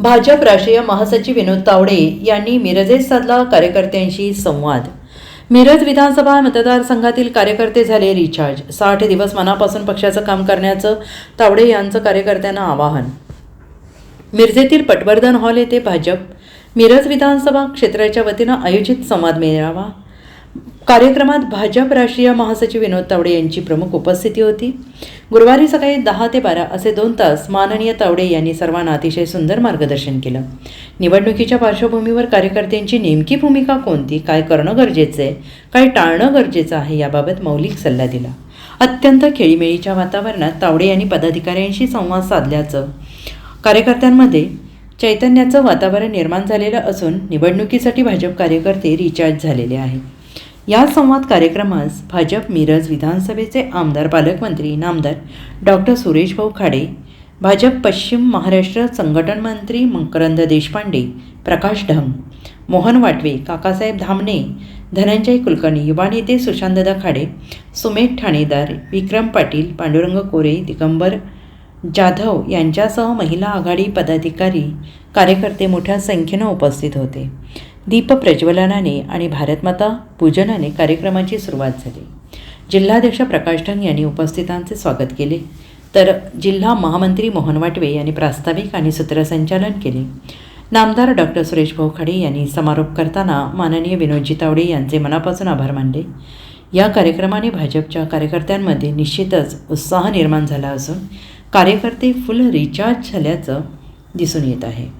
भाजप राष्ट्रीय महासचिव विनोद तावडे यांनी मिरजेत साधला कार्यकर्त्यांशी संवाद. मिरज विधानसभा मतदारसंघातील कार्यकर्ते झाले रिचार्ज साठ दिवस मनापासून पक्षाचं काम करण्याचं तावडे यांचं कार्यकर्त्यांना आवाहन. मिरजेतील पटवर्धन हॉल येथे भाजप मिरज विधानसभा क्षेत्राच्या वतीनं आयोजित संवाद मेळावा कार्यक्रमात भाजप राष्ट्रीय महासचिव विनोद तावडे यांची प्रमुख उपस्थिती होती. गुरुवारी सकाळी दहा ते बारा असे दोन तास माननीय तावडे यांनी सर्वांना अतिशय सुंदर मार्गदर्शन केलं. निवडणुकीच्या पार्श्वभूमीवर कार्यकर्त्यांची नेमकी भूमिका कोणती काय करणं गरजेचं आहे काय टाळणं गरजेचं आहे याबाबत मौलिक सल्ला दिला. अत्यंत खेळीमेळीच्या वातावरणात तावडे यांनी पदाधिकाऱ्यांशी संवाद साधल्याचं कार्यकर्त्यांमध्ये चैतन्याचं वातावरण निर्माण झालेलं असून निवडणुकीसाठी भाजप कार्यकर्ते रिचार्ज झालेले आहेत. या संवाद कार्यक्रमास भाजप मिरज विधानसभेचे आमदार पालकमंत्री नामदार डॉक्टर सुरेश भाऊ खाडे भाजप पश्चिम महाराष्ट्र संघटन मंत्री मकरंद देशपांडे प्रकाश ढंग मोहन वाटवे काकासाहेब धामणे धनंजय कुलकर्णी युवा नेते सुशांतदा खाडे सुमेध ठाणेदार विक्रम पाटील पांडुरंग कोरे दिगंबर जाधव यांच्यासह महिला आघाडी पदाधिकारी कार्यकर्ते मोठ्या संख्येनं उपस्थित होते. दीपप्रज्वलनाने आणि भारतमाता पूजनाने कार्यक्रमाची सुरुवात झाली. जिल्हाध्यक्ष प्रकाश ढंग यांनी उपस्थितांचे स्वागत केले. तर जिल्हा महामंत्री मोहन वाटवे यांनी प्रास्ताविक आणि सूत्रसंचालन केले. नामदार डॉक्टर सुरेश भाऊखाडे यांनी समारोप करताना माननीय विनोदजी तावडे यांचे मनापासून आभार मानले. या कार्यक्रमाने भाजपच्या कार्यकर्त्यांमध्ये निश्चितच उत्साह निर्माण झाला असून कार्यकर्ते फुल रिचार्ज झाल्याचं दिसून येत आहे.